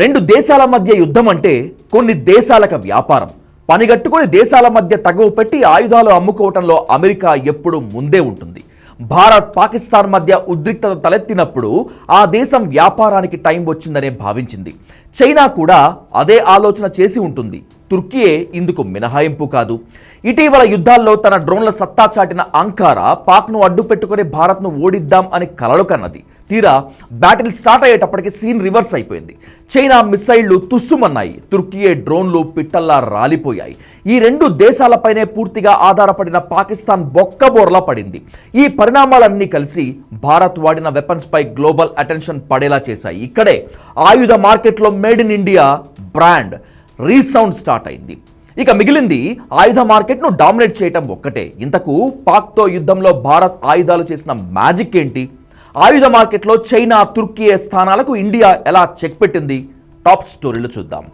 రెండు దేశాల మధ్య యుద్ధం అంటే కొన్ని దేశాలకు వ్యాపారం. పనిగట్టుకుని దేశాల మధ్య తగువ పెట్టి ఆయుధాలు అమ్ముకోవటంలో అమెరికా ఎప్పుడూ ముందే ఉంటుంది. భారత్ పాకిస్తాన్ మధ్య ఉద్రిక్తత తలెత్తినప్పుడు ఆ దేశం వ్యాపారానికి టైం వచ్చిందనే భావించింది. చైనా కూడా అదే ఆలోచన చేసి ఉంటుంది. తుర్కీయే ఇందుకు మినహాయింపు కాదు. ఇటీవల యుద్ధాల్లో తన డ్రోన్ల సత్తా చాటిన అంకారా పాక్ను అడ్డుపెట్టుకుని భారత్ను ఓడిద్దాం అని కలలు కన్నది. తీరా బ్యాటిల్ స్టార్ట్ అయ్యేటప్పటికి సీన్ రివర్స్ అయిపోయింది. చైనా మిసైళ్ళు తుస్సుమన్నాయి. తుర్కీయే డ్రోన్లు పిట్టల్లా రాలిపోయాయి. ఈ రెండు దేశాలపైనే పూర్తిగా ఆధారపడిన పాకిస్తాన్ బొక్కబోర్లా పడింది. ఈ పరిణామాలన్నీ కలిసి భారత్ వాడిన వెపన్స్పై గ్లోబల్ అటెన్షన్ పడేలా చేశాయి. ఇక్కడే ఆయుధ మార్కెట్లో made in India brand resound start అయింది. ఇక మిగిలింది ఆయుధ మార్కెట్ను డామినేట్ చేయటం ఒక్కటే. ఇంతకు పాక్తో యుద్ధంలో భారత్ ఆయుధాలు చేసిన మ్యాజిక్ ఏంటి? ఆయుధ మార్కెట్లో చైనా తుర్కీ స్థానాలకు ఇండియా ఎలా చెక్ పెట్టింది? టాప్ స్టోరీలు చూద్దాం.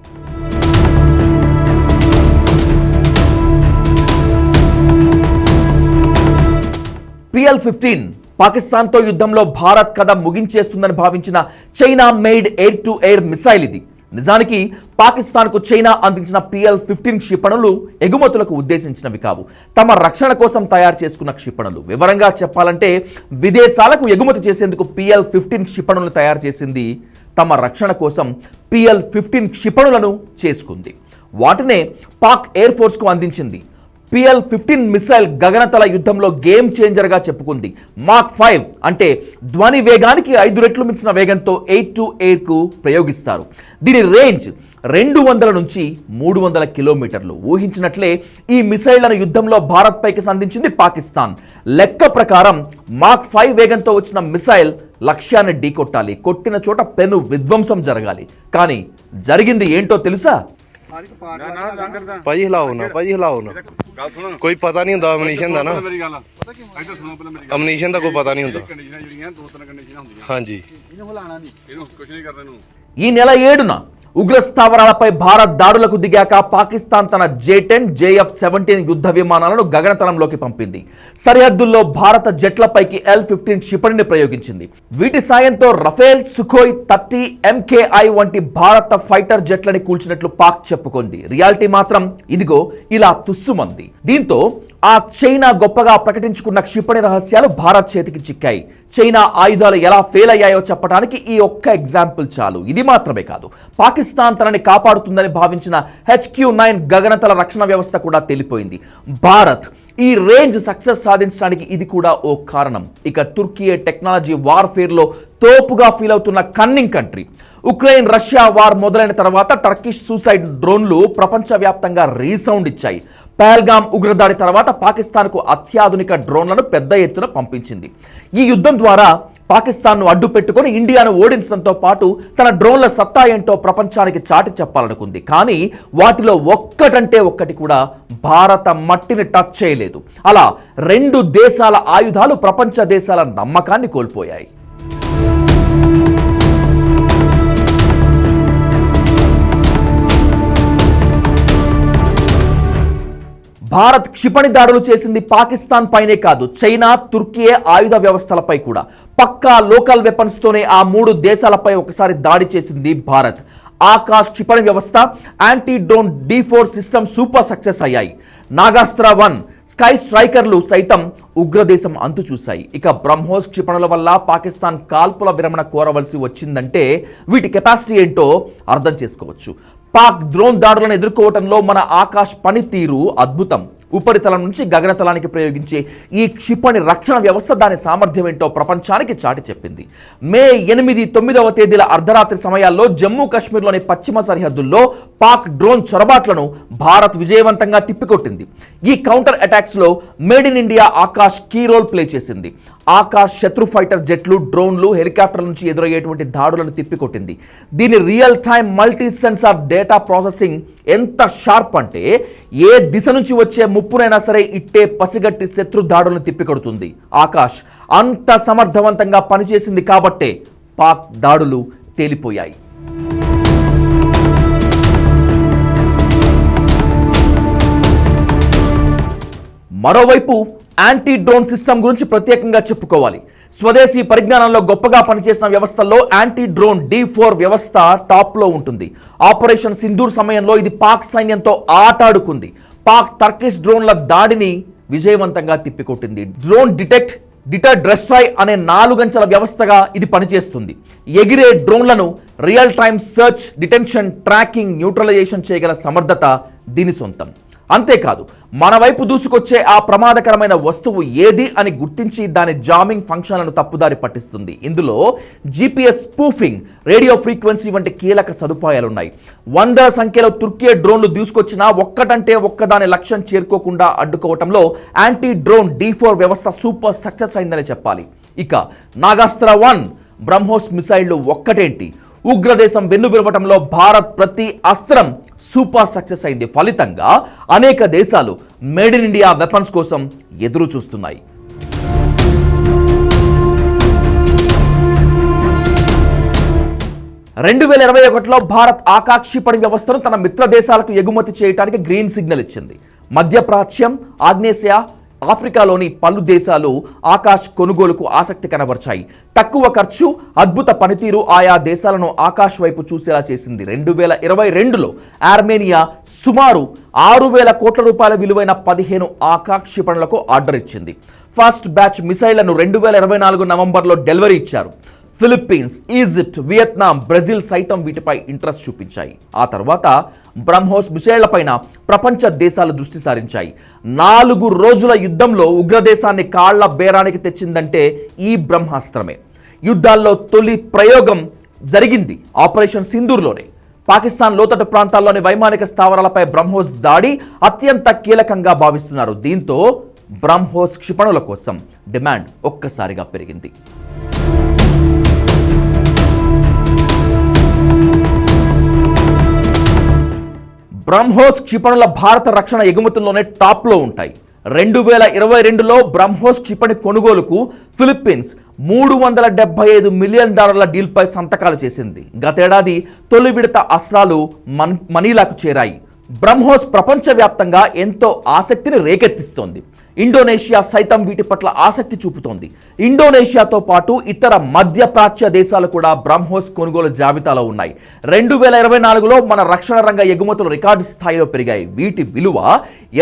పిఎల్ ఫిఫ్టీన్ పాకిస్తాన్తో యుద్ధంలో భారత్ కథ ముగించేస్తుందని భావించిన China made air to air missile ఇది. నిజానికి పాకిస్తాన్కు చైనా అందించిన పిఎల్ ఫిఫ్టీన్ క్షిపణులు ఎగుమతులకు ఉద్దేశించినవి కావు. తమ రక్షణ కోసం తయారు చేసుకున్న క్షిపణులు. వివరంగా చెప్పాలంటే విదేశాలకు ఎగుమతి చేసేందుకు పిఎల్ ఫిఫ్టీన్ క్షిపణులను తయారు చేసింది తమ రక్షణ కోసం పిఎల్ ఫిఫ్టీన్ క్షిపణులను చేసుకుంది. వాటినే పాక్ ఎయిర్ ఫోర్స్కు అందించింది. పిఎల్ ఫిఫ్టీన్ మిసైల్ గగనతల యుద్ధంలో గేమ్ చేంజర్గా చెప్పుకుంది. మాక్ ఫైవ్ అంటే ధ్వని వేగానికి ఐదు రెట్లు మించిన వేగంతో ఎయిట్ టు ఎయిట్కు ప్రయోగిస్తారు. దీని రేంజ్ రెండు వందల నుంచి మూడు వందల కిలోమీటర్లు. ఊహించినట్లే ఈ మిసైళ్ళను యుద్ధంలో భారత్ పైకి సంధించింది పాకిస్తాన్. లెక్క ప్రకారం మాక్ ఫైవ్ వేగంతో వచ్చిన మిసైల్ లక్ష్యాన్ని ఢీకొట్టాలి. కొట్టిన చోట పెను విధ్వంసం జరగాలి. కానీ జరిగింది ఏంటో తెలుసా? ਨਾ ਨਾ ਲੰਗਰ ਦਾ ਭਾਜੀ ਹਿਲਾਓ ਨਾ ਭਾਜੀ ਹਿਲਾਓ ਨਾ ਗੱਲ ਸੁਣੋ ਕੋਈ ਪਤਾ ਨਹੀਂ ਹੁੰਦਾ ਅਮਨੀਸ਼ਨ ਦਾ ਨਾ ਮੇਰੀ ਗੱਲ ਇੱਧਰ ਸੁਣੋ ਪਹਿਲਾਂ ਮੇਰੀ ਗੱਲ ਅਮਨੀਸ਼ਨ ਦਾ ਕੋਈ ਪਤਾ ਨਹੀਂ ਹੁੰਦਾ ਕੰਡੀਸ਼ਨਾਂ ਜਿਹੜੀਆਂ ਦੋ ਤਿੰਨ ਕੰਡੀਸ਼ਨਾਂ ਹੁੰਦੀਆਂ ਹਾਂਜੀ ਇਹਨੂੰ ਕੁਝ ਨਹੀਂ ਕਰਨਾ ਇਹਨੂੰ ఈ నెల ఏడున ఉగ్ర స్థావరాలపై భారత్ దాడులకు దిగాక పాకిస్తాన్ తన జే టెన్ జేఎఫ్ సెవెంటీన్ యుద్ధ విమానాలను గగనతలంలోకి పంపింది. సరిహద్దుల్లో భారత జెట్లపైకి ఎల్ ఫిఫ్టీన్ క్షిపణిని ప్రయోగించింది. వీటి సాయంతో రఫేల్ సుఖోయ్ థర్టీ ఎంకేఐ వంటి భారత ఫైటర్ జెట్లని కూల్చినట్లు పాక్ చెప్పుకుంది. రియాలిటీ మాత్రం ఇదిగో ఇలా తుస్సుమంది. దీంతో ఆ చైనా గొప్పగా ప్రకటించుకున్న క్షిపణి రహస్యాలు భారత్ చేతికి చిక్కాయి. చైనా ఆయుధాలు ఎలా ఫెయిల్ అయ్యాయో చెప్పడానికి ఈ ఒక్క ఎగ్జాంపుల్ చాలు. ఇది మాత్రమే కాదు. పాకిస్తాన్ తనని కాపాడుతుందని భావించిన హెచ్క్యూ నైన్ గగనతల రక్షణ వ్యవస్థ కూడా తెలిపోయింది. భారత్ ఈ రేంజ్ సక్సెస్ సాధించడానికి ఇది కూడా ఓ కారణం. ఇక తుర్కీ టెక్నాలజీ వార్ఫేర్లో తోపుగా ఫీల్ అవుతున్న cunning country Ukraine Russia war మొదలైన తర్వాత టర్కిష్ సూసైడ్ డ్రోన్లు ప్రపంచవ్యాప్తంగా రీసౌండ్ ఇచ్చాయి. పహల్గామ్ ఉగ్రదాడి తర్వాత పాకిస్తాన్కు అత్యాధునిక డ్రోన్లను పెద్ద ఎత్తున పంపించింది. ఈ యుద్ధం ద్వారా పాకిస్తాన్ను అడ్డు పెట్టుకొని ఇండియాను ఓడించడంతో పాటు తన డ్రోన్ల సత్తా ఏంటో ప్రపంచానికి చాటి చెప్పాలనుకుంది. కానీ వాటిలో ఒక్కటంటే ఒక్కటి కూడా భారత మట్టిని టచ్ చేయలేదు. అలా రెండు దేశాల ఆయుధాలు ప్రపంచ దేశాల నమ్మకాన్ని కోల్పోయాయి. భారత్ క్షిపణి దాడులు చేసింది పాకిస్తాన్ పైనే కాదు చైనా తుర్కీ ఆయుధ వ్యవస్థలపై కూడా. పక్కా లోకల్ వెపన్స్ తోనే ఆ మూడు దేశాలపై ఒకసారి దాడి చేసింది భారత్. ఆకాశ్ క్షిపణి వ్యవస్థ anti drone D four system super success అయ్యాయి. నాగాస్త్ర వన్ స్కై స్ట్రైకర్లు సైతం ఉగ్రదేశం అంతు చూశాయి ఇక బ్రహ్మోస్ క్షిపణుల వల్ల పాకిస్తాన్ కాల్పుల విరమణ కోరవలసి వచ్చిందంటే వీటి కెపాసిటీ ఏంటో అర్థం చేసుకోవచ్చు. పాక్ డ్రోన్ దాడులను ఎదుర్కోవటంలో మన ఆకాశ్ పనితీరు అద్భుతం. ఉపరితలం నుంచి గగనతలానికి ప్రయోగించే ఈ క్షిపణి రక్షణ వ్యవస్థ దాని సామర్థ్యం ఏంటో ప్రపంచానికి చాటి చెప్పింది. మే ఎనిమిది తొమ్మిదవ తేదీల అర్ధరాత్రి సమయాల్లో జమ్మూ కాశ్మీర్లోని పశ్చిమ సరిహద్దుల్లో పాక్ డ్రోన్ చొరబాట్లను భారత్ విజయవంతంగా తిప్పికొట్టింది. ఈ counter అటాక్స్లో made in India Akash key role play చేసింది. ఆకాశ్ శత్రు ఫైటర్ జెట్లు డ్రోన్లు హెలికాప్టర్ల నుంచి ఎదురయ్యేటువంటి దాడులను తిప్పికొట్టింది. దీని real time multi sensor data processing ఎంత షార్ప్ అంటే ఏ దిశ నుంచి వచ్చే ముప్పునైనా సరే ఇట్టే పసిగట్టి శత్రు దాడులను తిప్పికొడుతుంది. ఆకాష్ అంత సమర్థవంతంగా పనిచేసింది కాబట్టే పాక్ దాడులు తేలిపోయాయి. మరోవైపు యాంటీ డ్రోన్ సిస్టమ్ గురించి ప్రత్యేకంగా చెప్పుకోవాలి. స్వదేశీ పరిజ్ఞానంలో గొప్పగా పనిచేసిన వ్యవస్థల్లో యాంటీ డ్రోన్ డి ఫోర్ వ్యవస్థ టాప్లో ఉంటుంది. ఆపరేషన్ సింధూర్ సమయంలో ఇది పాక్ సైన్యంతో ఆటాడుకుంది పాక్ టర్కిష్ డ్రోన్ల దాడిని విజయవంతంగా తిప్పికొట్టింది. డ్రోన్ డిటెక్ట్ డిటర్ డ్రెస్ట్రాయ్ అనే నాలుగంచెల వ్యవస్థగా ఇది పనిచేస్తుంది. ఎగిరే డ్రోన్లను real time search detention tracking neutralisation చేయగల సమర్థత దీని సొంతం. అంతేకాదు మన వైపు దూసుకొచ్చే ఆ ప్రమాదకరమైన వస్తువు ఏది అని గుర్తించి దాని జామింగ్ ఫంక్షన్లను తప్పుదారి పట్టిస్తుంది. ఇందులో జీపీఎస్ స్పూఫింగ్ రేడియో ఫ్రీక్వెన్సీ వంటి కీలక సదుపాయాలున్నాయి. వందల సంఖ్యలో తుర్కీ డ్రోన్లు దూసుకొచ్చినా ఒక్కటంటే ఒక్కదాని లక్ష్యం చేరుకోకుండా అడ్డుకోవటంలో యాంటీ డ్రోన్ డీ ఫోర్ వ్యవస్థ సూపర్ సక్సెస్ అయిందని చెప్పాలి. ఇక నాగాస్త్ర వన్ బ్రహ్మోస్ మిసైళ్ళు ఒక్కటేంటి? ఉగ్రదేశం వెన్నువిరవటంలో భారత్ ప్రతి అస్త్రం సూపర్ సక్సెస్ అయింది. ఫలితంగా అనేక దేశాలు మేడ్ ఇన్ ఇండియా వెపన్స్ కోసం ఎదురు చూస్తున్నాయి. రెండు వేల ఇరవై ఒకటిలో భారత్ ఆకాక్షిపణి వ్యవస్థను తన మిత్ర దేశాలకు ఎగుమతి చేయడానికి గ్రీన్ సిగ్నల్ ఇచ్చింది. మధ్యప్రాచ్యం ఆగ్నేసియా ఆఫ్రికాలోని పలు దేశాలు ఆకాశ్ కొనుగోలుకు ఆసక్తి కనబర్చాయి. తక్కువ ఖర్చు అద్భుత పనితీరు ఆయా దేశాలను ఆకాశ్ వైపు చూసేలా చేసింది. రెండు వేల ఇరవై రెండులో ఆర్మేనియా సుమారు ఆరు వేల కోట్ల రూపాయల విలువైన పదిహేను ఆకాక్షిపణులకు ఆర్డర్ ఇచ్చింది. ఫస్ట్ బ్యాచ్ మిసైళ్ళను రెండు వేల ఇరవై నాలుగు నవంబర్లో డెలివరీ ఇచ్చారు. ఫిలిప్పీన్స్ ఈజిప్ట్ వియత్నాం బ్రెజిల్ సైతం వీటిపై ఇంట్రెస్ట్ చూపించాయి. ఆ తర్వాత బ్రహ్మోస్ మిసైళ్ళపైన ప్రపంచ దేశాలు దృష్టి సారించాయి. నాలుగు రోజుల యుద్ధంలో ఉగ్రదేశాన్ని కాళ్ళ బేరానికి తెచ్చిందంటే ఈ బ్రహ్మాస్త్రమే. యుద్ధాల్లో తొలి ప్రయోగం జరిగింది ఆపరేషన్ సింధూర్లోనే. పాకిస్తాన్ లోతట్టు ప్రాంతాల్లోని వైమానిక స్థావరాలపై బ్రహ్మోస్ దాడి అత్యంత కీలకంగా భావిస్తున్నారు. దీంతో బ్రహ్మోస్ క్షిపణుల కోసం డిమాండ్ ఒక్కసారిగా పెరిగింది. బ్రహ్మోస్ క్షిపణుల భారత రక్షణ ఎగుమతుల్లోనే టాప్లో ఉంటాయి. రెండు వేల ఇరవై రెండులో బ్రహ్మోస్ క్షిపణి కొనుగోలుకు ఫిలిప్పీన్స్ మూడు వందల డెబ్బై ఐదు మిలియన్ డాలర్ల డీల్పై సంతకాలు చేసింది. గతేడాది తొలి విడత అస్త్రాలు మన్ మనీలాకు చేరాయి. బ్రహ్మోస్ ప్రపంచవ్యాప్తంగా ఎంతో ఆసక్తిని రేకెత్తిస్తోంది. ఇండోనేషియా సైతం వీటి పట్ల ఆసక్తి చూపుతోంది. ఇండోనేషియాతో పాటు ఇతర మధ్యప్రాచ్య దేశాలు కూడా బ్రహ్మోస్ కొనుగోలు జాబితాలో ఉన్నాయి. రెండు వేల ఇరవై నాలుగులో మన రక్షణ రంగ ఎగుమతులు రికార్డు స్థాయిలో పెరిగాయి. వీటి విలువ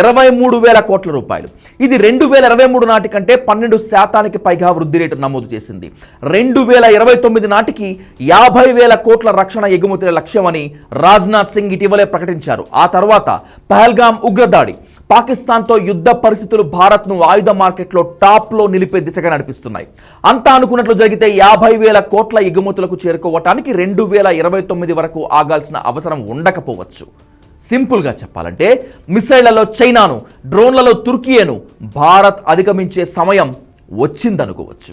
ఇరవై మూడు వేల కోట్ల రూపాయలు. ఇది రెండు వేల ఇరవై మూడు నాటి కంటే పన్నెండు శాతానికి పైగా వృద్ధి రేటు నమోదు చేసింది. రెండు వేల ఇరవై తొమ్మిది నాటికి యాభై వేల కోట్ల రక్షణ ఎగుమతుల లక్ష్యమని రాజ్నాథ్ సింగ్ ఇటీవలే ప్రకటించారు. ఆ తర్వాత పహల్గాం ఉగ్రదాడి పాకిస్తాన్తో యుద్ధ పరిస్థితులు భారత్ను ఆయుధ మార్కెట్లో టాప్లో నిలిపే దిశగా నడిపిస్తున్నాయి. అంతా అనుకున్నట్లు జరిగితే యాభై వేల కోట్ల ఎగుమతులకు చేరుకోవటానికి రెండు వేల ఇరవై తొమ్మిది వరకు ఆగాల్సిన అవసరం ఉండకపోవచ్చు. సింపుల్గా చెప్పాలంటే మిసైళ్ళలో చైనాను డ్రోన్లలో తుర్కియేను భారత్ అధిగమించే సమయం వచ్చిందనుకోవచ్చు.